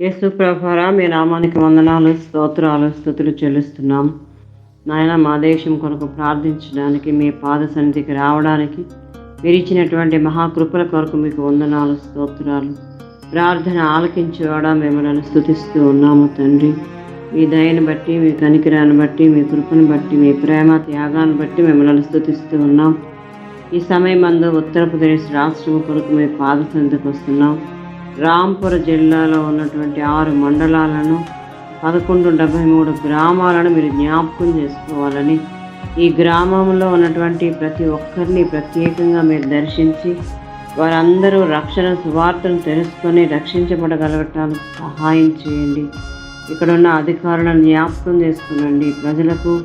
యేసు ప్రభారా మీ నామానికి వందనాలు స్తోత్రాలు స్థుతులు చెల్లిస్తున్నాం. నాయన మా దేశం కొరకు ప్రార్థించడానికి మీ పాద సన్నిధికి రావడానికి మీరు ఇచ్చినటువంటి మహాకృపల కొరకు మీకు వందనాలు స్తోత్రాలు ప్రార్థన ఆలకించేవాడా మిమ్మల్ని స్థుతిస్తూ ఉన్నాము తండ్రి. మీ దయను బట్టి మీ కనికిరాన్ని బట్టి మీ కృపను బట్టి మీ ప్రేమ త్యాగాన్ని బట్టి మిమ్మల్ని స్థుతిస్తూ ఉన్నాం. ఈ సమయం అందు ఉత్తరప్రదేశ్ రాష్ట్రం కొరకు మీ పాద సన్నిధికి వస్తున్నాం. రాంపుర జిల్లాలో ఉన్నటువంటి ఆరు మండలాలను పదకొండు డెబ్భై మూడు గ్రామాలను మీరు జ్ఞాపకం చేసుకోవాలని ఈ గ్రామంలో ఉన్నటువంటి ప్రతి ఒక్కరిని ప్రత్యేకంగా మీరు దర్శించి వారందరూ రక్షణ సువార్తను తెలుసుకొని రక్షించబడగలగటానికి సహాయం చేయండి. ఇక్కడ ఉన్న అధికారులను జ్ఞాపకం చేసుకునండి. ప్రజలకు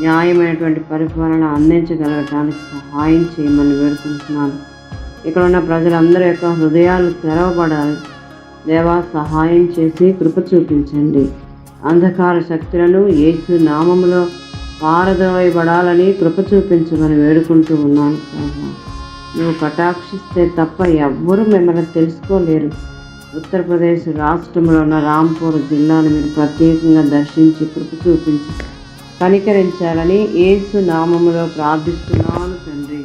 న్యాయమైనటువంటి పరిపాలన అందించగలగటానికి సహాయం చేయమని వేడుకుంటున్నాను. ఇక్కడ ఉన్న ప్రజలందరి యొక్క హృదయాలు తెరవబడాలి. దేవా సహాయం చేసి కృప చూపించండి. అంధకార శక్తులను ఏసు నామములో పారదోయబడాలని కృప చూపించమని వేడుకుంటూ ఉన్నాను ప్రభా. నువ్వు కటాక్షిస్తే తప్ప ఎవ్వరూ మిమ్మల్ని తెలుసుకోలేరు. ఉత్తరప్రదేశ్ రాష్ట్రంలో ఉన్న రాంపూర్ జిల్లాను మీరు ప్రత్యేకంగా దర్శించి కృప చూపించి కనికరించాలని ఏసు నామములో ప్రార్థిస్తున్నాను తండ్రి.